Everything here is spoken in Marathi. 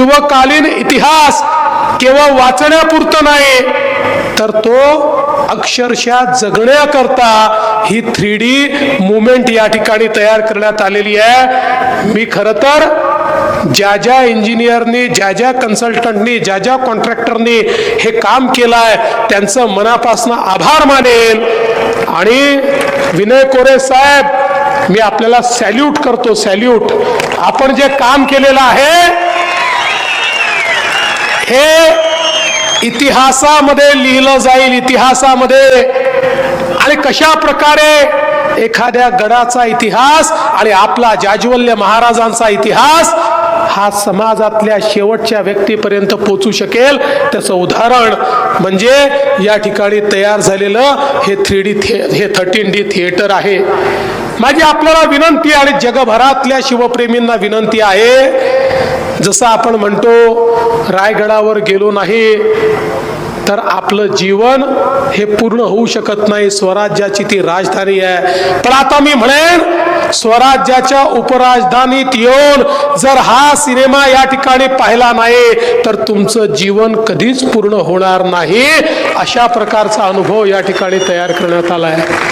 किंवा कालीन इतिहास केवळ वाचण्यापुरतं नाही तर तो अक्षरशः जगण्याकरता ही थ्री डी मुवमेंट या ठिकाणी तयार करण्यात आलेली आहे. मी खरं तर ज्या ज्या इंजिनियरनी ज्या ज्या कन्सल्टंटनी ज्या ज्या कॉन्ट्रॅक्टरनी हे काम केलं आहे त्यांचं मनापासून आभार मानेन आणि विनय कोरे साहेब मी आपल्याला सॅल्यूट करतो सॅल्यूट. आपण जे काम केलेलं आहे हे इतिहासामध्ये लिहिलं जाईल इतिहासामध्ये. आणि कशा प्रकारे एखाद्या गडाचा इतिहास आणि आपला जाज्वल्य महाराजांचा इतिहास हा समाजातल्या शेवटच्या व्यक्तीपर्यंत पोचू शकेल? त्याचं उदाहरण म्हणजे या ठिकाणी तयार झालेलं हे थ्री डी हे थर्टीन डी थिएटर आहे. माझी आपल्याला विनंती आणि जगभरातल्या शिवप्रेमींना विनंती आहे जसं आपण म्हणतो रायगडावर गेलो नाही तर आपलं जीवन हे पूर्ण होऊ शकत नाही. स्वराज्याची ती राजधानी आहे. पण आता मी म्हणेन स्वराज्याच्या उपराजधानीत येऊन जर हा सिनेमा या ठिकाणी पाहिला नाही तर तुमचं जीवन कधीच पूर्ण होणार नाही. अशा प्रकारचा अनुभव या ठिकाणी तयार करण्यात आला आहे.